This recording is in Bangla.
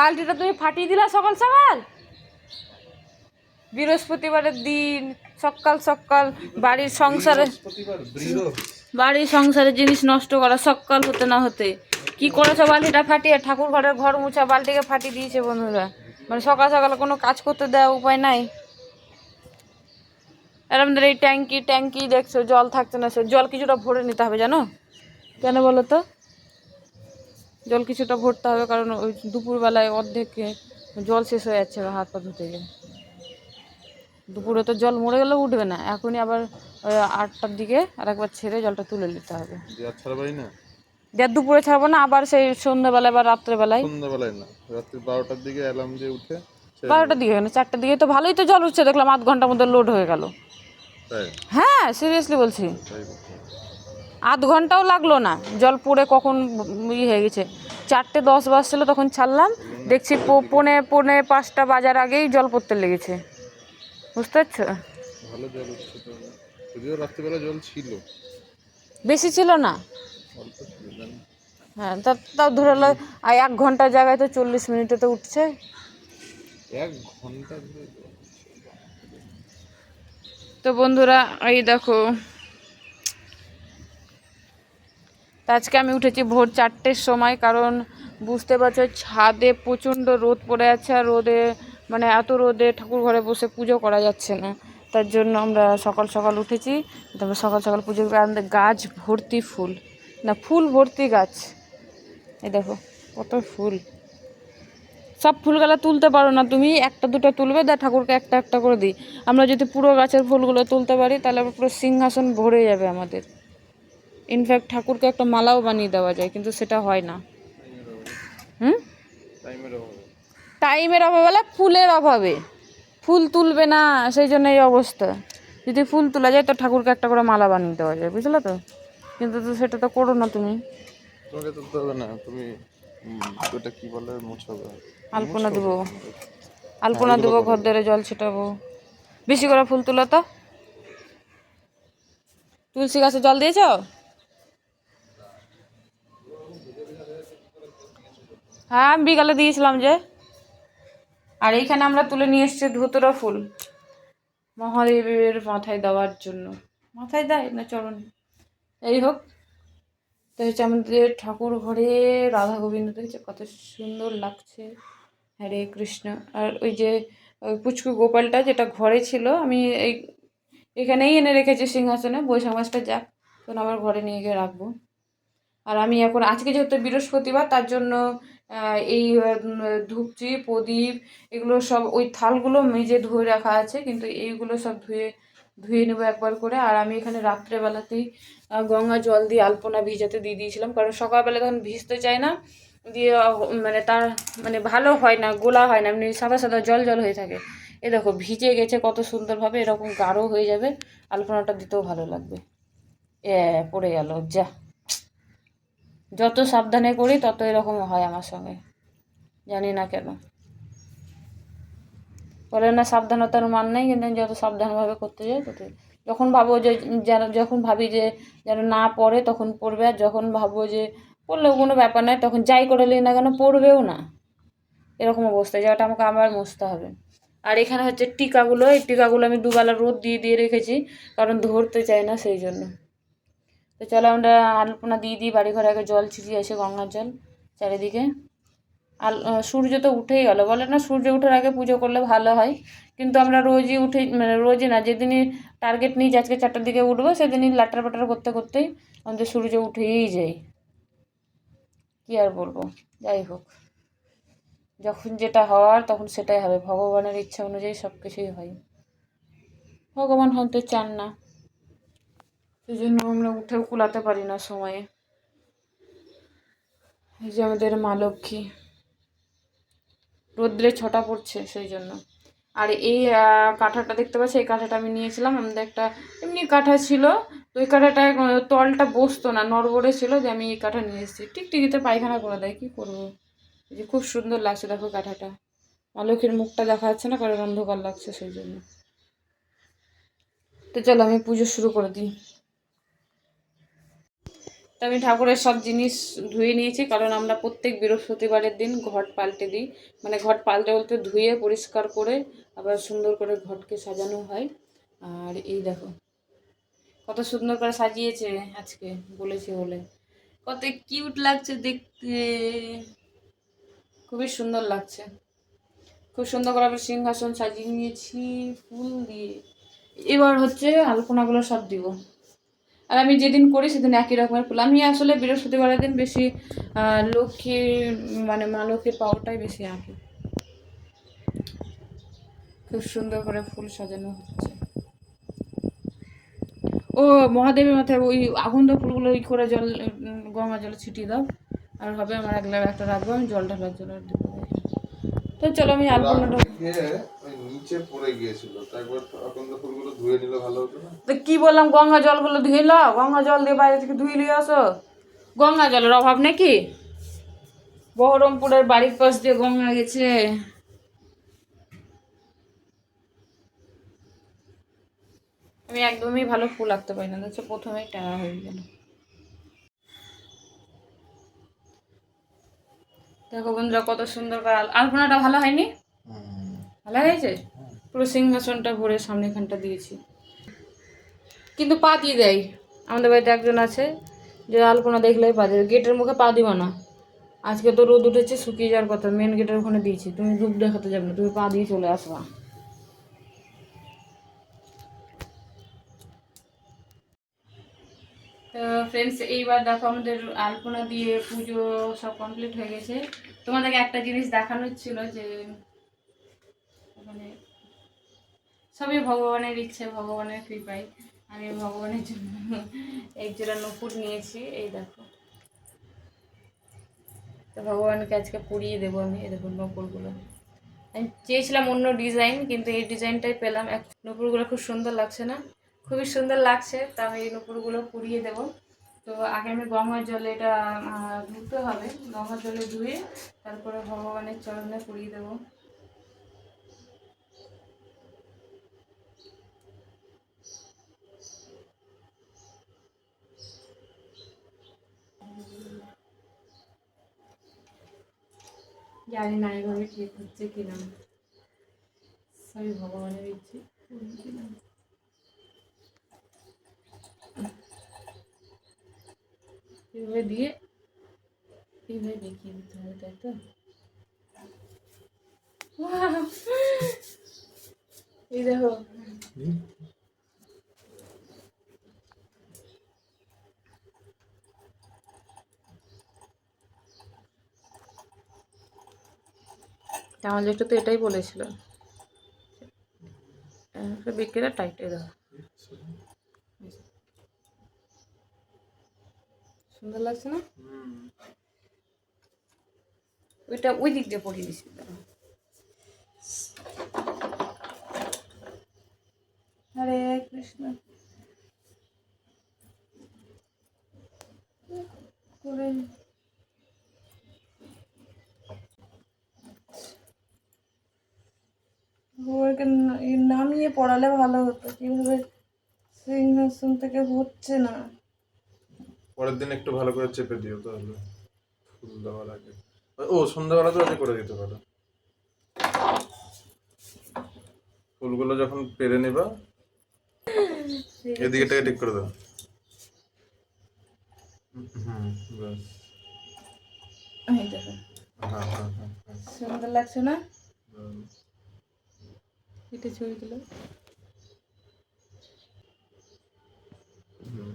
বালতিটা তুমি ফাটিয়ে দিলা সকাল সকাল? বৃহস্পতিবারের দিন, সকাল সকাল বাড়ির সংসারে বাড়ির সংসারের জিনিস নষ্ট করা সকাল হতে না হতে। কি করেছ বালতিটা ফাটিয়ে? ঠাকুর ঘরের ঘর মুছা বালতিকে ফাটিয়ে দিয়েছে বন্ধুরা। মানে সকাল সকাল কোনো কাজ করতে দেওয়া উপায় নাই। আমাদের এই ট্যাঙ্কি ট্যাঙ্কি দেখছ, জল থাকছে না জল কিছুটা ভরে নিতে হবে জানো? কেন বলো তো? জল কিছুটা ভরতে হবে কারণ ওই দুপুরবেলায় অর্ধেক জল শেষ হয়ে যাচ্ছে হাত পা ধুতে গিয়ে। দুপুরে তো জল মরে গেলেও উঠবে না এখনই আবার আটটার দিকে আর একবার ছেড়ে জলটা তুলে নিতে হবে। না? দেড় দুপুরে ছাড়বো না আবার সেই সন্ধ্যাবেলায় বা রাত্রেবেলায়। সন্ধ্যাবেলায় না রাত্রি বারোটার দিকে অ্যালার্ম দিয়ে উঠে বারোটার দিকে না চারটার দিকে তো ভালোই তো জল উঠছে দেখলাম আধ ঘণ্টার মধ্যে লোড হয়ে গেল। হ্যাঁ সিরিয়াসলি বলছি। আধ ঘন্টাও লাগল না। জল পড়ে কখন ইয়ে হয়ে গেছে। চারটে দশ বাজছিল তখন ছাড়লাম। দেখছি পো- পৌনে পৌনে পাঁচটা বাজার আগেই জল পড়তে লেগেছে। বুঝতে পারছ? জল ছিল। বেশি ছিল না? অল্প ছিল জানি। হ্যাঁ তা তাও ধরে আর এক ঘণ্টার জায়গায় তো চল্লিশ মিনিটে তো উঠছে। এক ঘণ্টা তো বন্ধুরা এই দেখো আজকে আমি উঠেছি ভোর চারটের সময়, কারণ বুঝতে পারছ ছাদে প্রচণ্ড রোদ পড়ে আছে আর রোদে মানে এত রোদে ঠাকুর ঘরে বসে পুজো করা যাচ্ছে না। তার জন্য আমরা সকাল সকাল উঠেছি, তারপর সকাল সকাল পুজো আমাদের গাছ ভর্তি ফুল, না ফুল ভর্তি গাছ। এই দেখো, কত ফুল। সব ফুলগুলো তুলতে পারো না তুমি, একটা দুটো তুলবে, দা ঠাকুরকে একটা একটা করে দিই। আমরা যদি পুরো গাছের ফুলগুলো তুলতে পারি, তাহলে পুরো সিংহাসন ভরে যাবে আমাদের। ইনফ্যাক্ট ঠাকুরকে একটা মালাও বানিয়ে দেওয়া যায় কিন্তু সেটা হয় না। হুম? টাইমের অভাবে ফুলের অভাবে। ফুল তুলবে না সেই জন্য এই অবস্থা। যদি ফুল তোলা যায় তো ঠাকুরকে একটা করে মালা বানিয়ে দেওয়া যায় বুঝলে তো? কিন্তু তো সেটা তো করো না তুমি। তোমাকে তুলতে হবে না তুমি ওটা কি বলে মোছাবে। আলপনা দেবো। আলপনা দেবো ঘর ধরে জল ছিটাবো। বেশি করে ফুল তুলো তো। তুলসী গাছে জল দিয়েছ? হ্যাঁ বিকালে দিয়েছিলাম যে। আর এইখানে আমরা তুলে নিয়ে এসেছি ধুতরা ফুল। মহাদেবের মাথায় দেওয়ার জন্য। মাথায় দেয় না চরণ? এই হোক। তো হচ্ছে আমাদের ঠাকুর ঘরে রাধা গোবিন্দ দেখছে? কত সুন্দর লাগছে। হরে কৃষ্ণ। আর ওই যে পুচকু গোপালটা যেটা ঘরে ছিল, আমি এই, এখানেই এনে রেখেছি সিংহাসনে। বৈশাখ মাসটা যাক, তখন আবার ঘরে নিয়ে গিয়ে রাখব। আর আমি এখন, আজকে যেহেতু বৃহস্পতিবার, তার জন্য এই ধূপচি, প্রদীপ, এগুলো সব ওই থালগুলো মেজে ধুয়ে রাখা আছে, কিন্তু এইগুলো সব ধুয়ে ধুয়ে নেব একবার করে। আর আমি এখানে রাত্রেবেলাতেই গঙ্গা জল দিয়ে আলপনা ভিজাতে দিয়ে দিয়েছিলাম, কারণ সকালবেলা তখন ভিজতে চায় না, দিয়ে মানে তার মানে ভালো হয় না, গোলা হয় না, এমনি সাদা সাদা জল জল হয়ে থাকে। এ দেখো, ভিজে গেছে কত সুন্দরভাবে, এরকম গাঢ় হয়ে যাবে, আলপনাটা দিতেও ভালো লাগবে। এ, পড়ে গেল, যা। যত সাবধানে করি তত এরকম হয় আমার সঙ্গে। জানি না কেন। বলে না, সাবধানতার মান নেই, কিন্তু আমি যত সাবধানভাবে করতে যাই তত যখন ভাবো যে, যেন, যখন ভাবি যে, যেন না পড়ে, তখন পড়বে। আর যখন ভাববো যে, পড়লেও কোনো ব্যাপার নয়, তখন যাই করে নিই না কেন, পড়বেও না। এরকম অবস্থায় যেটা আমাকে আবার মুছতে হবে। আর এখানে হচ্ছে টিকাগুলো, এই টিকাগুলো আমি দুবেলা রোদ দিয়ে দিয়ে রেখেছি, কারণ ধরতে চাই না সেই জন্য। তো চলো আমরা আলপনা দিয়ে দিই বাড়ি ঘরে আগে জল ছিটিয়ে আসে, গঙ্গার জল চারিদিকে। আল সূর্য তো উঠেই গেল। বলে না, সূর্য ওঠার আগে পুজো করলে ভালো হয়, কিন্তু আমরা রোজই উঠে মানে রোজই না, যেদিনই টার্গেট নিয়ে আজকে চারটার দিকে উঠবো, সেদিনই লাটার পাটার করতে করতেই আমাদের সূর্য উঠেই যাই কি আর বলব? যাই হোক। যখন যেটা হওয়ার তখন সেটাই হবে। ভগবানের ইচ্ছা অনুযায়ী সব কিছুই হয়। ভগবান হতে চান না। সেই জন্য আমরা উঠেও কুলাতে পারি না সময়ে। এই যে আমাদের মা লক্ষ্মী। রোদ্রে ছটা পড়ছে সেই জন্য। আর এই কাঁঠাটা দেখতে পাচ্ছি? এই কাঁঠাটা আমি নিয়েছিলাম। আমাদের একটা এমনি কাঁঠা ছিল। তো ওই কাঁঠাটা তলটা বসতো না, নড়বড়ে ছিল যে আমি এই কাঁঠা নিয়ে এসেছি। টিকটিকিতে পায়খানা করে দেয়, কী করব? এই যে খুব সুন্দর লাগছে, দেখো কাঁঠাটা। মা লক্ষ্মীর মুখটা দেখা যাচ্ছে না, কারণ অন্ধকার লাগছে সেই জন্য। তো চলো আমি পুজো শুরু করে দিই। তো আমি ঠাকুরের সব জিনিস ধুয়ে নিয়েছি, কারণ আমরা প্রত্যেক বৃহস্পতিবারের দিন ঘট পাল্টে দিই। মানে ঘট পাল্টে বলতে ধুয়ে, পরিষ্কার করে, আবার সুন্দর করে ঘটকে সাজানো হয়। আর এই দেখো, কত সুন্দর করে সাজিয়েছে আজকে, বলেছে বলে। কত কিউট লাগছে দেখতে। খুবই সুন্দর লাগছে। খুব সুন্দর করে আমি সিংহাসন সাজিয়ে নিয়েছি, ফুল দিয়ে। এবার হচ্ছে আলপনাগুলো সব দিব। আর আমি যেদিন করি সেদিন একই রকমের ফুল। আমি আসলে বৃহস্পতিবারের দিন বেশি লক্ষ্মী মানে মা লক্ষ্মীর পাওয়ারটাই বেশি আঁকি। খুব সুন্দর করে ফুল সাজানো হচ্ছে। ও, মহাদেবের মাথায় ওই আগুন ফুলগুলো, ওই করে জল গঙ্গা জলে ছিটিয়ে দাও। আর হবে আমার এক গ্লাস একটা রাখব, আমি জল ঢালার জন্য তো চলো আমি আলপনাটা নিচে পড়ে গিয়েছিল তারপর আকন্দ ফুলগুলো ধুয়ে নিলে ভালো হতো না? তো কি বললাম গঙ্গা জলগুলো ধুয়ে নাও গঙ্গা জল দিয়ে বাইরে থেকে ধুয়ে নিয়ে আসো। গঙ্গা জলের অভাব নাকি? বহরমপুরের বাড়ির পাশ দিয়ে গঙ্গা গেছে। আমি একদমই ভালো ফুল আঁকতে পারি না দেখছ প্রথমেই টাকা হয়ে গেল। দেখো বন্ধুরা, কত সুন্দর করে আল- আলপনাটা ভালো হয়নি? ভালো হয়েছে? পুরো সিংহাসনটা ভরে সামনেখানটা দিয়েছি। কিন্তু পা দিয়ে দেয়। আমাদের বাড়িতে একজন আছে, যে আলপনা দেখলে পা দেবে। গেটের মুখে পা দিব না। আজকে তো রোদ উঠেছে, শুকিয়ে যাওয়ার কথা। মেন গেটের ওখানে দিয়েছি। তুমি ধূপ দেখাতে যাবে না, তুমি পা দিয়ে চলে আসবা। তো ফ্রেন্ডস এইবার দেখো আমাদের আলপনা দিয়ে পুজো সব কমপ্লিট হয়ে গেছে। তোমাদেরকে একটা জিনিস দেখানোর ছিল যে মানে সবই ভগবানের ইচ্ছে, ভগবানের কৃপায়। আমি ভগবানের জন্য এক জোড়া নপুর নিয়েছি, এই দেখো। তো ভগবানকে আজকে পুড়িয়ে দেবো আমি, এই দেখো নপুরগুলো আমি চেয়েছিলাম অন্য ডিজাইন কিন্তু এই ডিজাইনটাই পেলাম। এক নপুরগুলো খুব সুন্দর লাগছে না? খুবই সুন্দর লাগছে, তা আমি এই নপুরগুলো পরিয়ে দেবো। তো আগে আমি গঙ্গার জলে এটা ধুতে হবে। গঙ্গার জলে ধুয়ে তারপরে ভগবানের চরণে পরিয়ে দেবো। জানি না এভাবে ঠিক হচ্ছে কিনা। সবই ভগবানের ইচ্ছে। এভাবে দিয়ে এইভাবে দেখিয়ে দিতে হবে, তাই তো? এই দেখো। আমার একটু তো এটাই বলেছিল। বিক্রিটা টাইটে দাও। সুন্দর লাগছে না? ওইটা ওই দিক দিয়ে পরিয়ে দিছি। হরে কৃষ্ণ। করে ওকে নামিয়ে পড়ালে ভালো হতো কীভাবে সিংহাসন থেকে হচ্ছে না। পরের দিন একটু ভালো করে চেপে দিও তাহলে। ফুল দেওয়ার আগে। ও সন্ধ্যাবেলা তো আজকে করে দিতে পারো। ফুলগুলো যখন পেরে নেবা এদিকেটাকে ঠিক করে দাও। হুম বাস হ্যাঁ, হ্যাঁ, হ্যাঁ, সুন্দর লাগছে না? এটা ছবি তুলো। হুম।